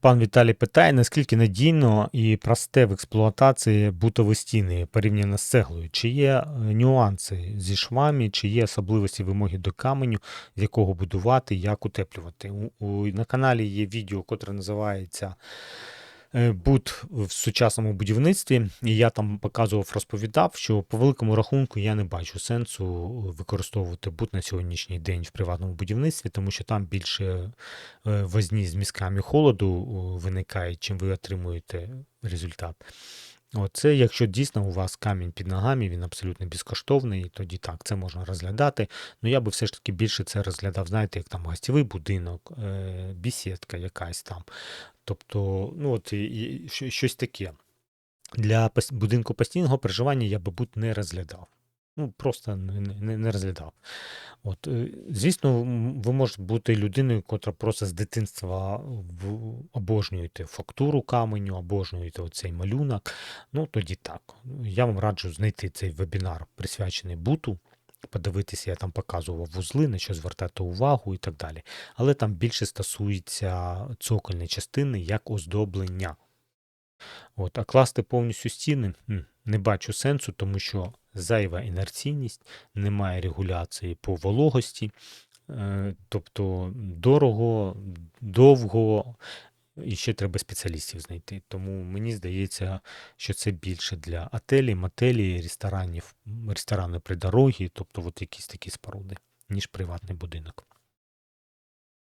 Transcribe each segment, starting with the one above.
Пан Віталій питає, наскільки надійно і просте в експлуатації бутові стіни порівняно з цеглою? Чи є е, нюанси зі швами, чи є особливості вимоги до каменю, з якого будувати, як утеплювати? У, у, на каналі є відео, котре називається е, Бут в сучасному будівництві, і я там показував, розповідав, що по великому рахунку я не бачу сенсу використовувати бут на сьогоднішній день в приватному будівництві, тому що там більше е, возні з мізками холоду о, виникає, чим ви отримуєте результат. Оце, якщо дійсно у вас камінь під ногами, він абсолютно безкоштовний, тоді так, це можна розглядати. Ну я би все ж таки більше це розглядав, знаєте, як там гостєвий будинок, е, бісідка якась там. Тобто, ну от щось таке. Для будинку постійного проживання я би бут не розглядав. Ну, просто не, не, розглядав. От, е, звісно, ви можете бути людиною, котра просто з дитинства обожнюєте фактуру каменю, обожнюєте оцей малюнок. Ну, тоді так. Я вам раджу знайти цей вебінар, присвячений буту. Подивитися, я там показував вузли, на що звертати увагу і так далі. Але там більше стосується цокольної частини як оздоблення. От, а класти повністю стіни не бачу сенсу, тому що зайва інерційність, немає регуляції по вологості, е, тобто дорого, довго, і ще треба спеціалістів знайти. Тому мені здається, що це більше для отелі, мотелі, ресторанів, ресторани при дорогі, тобто от якісь такі споруди, ніж приватний будинок.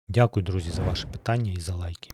Дякую, друзі, за ваші питання і за лайки.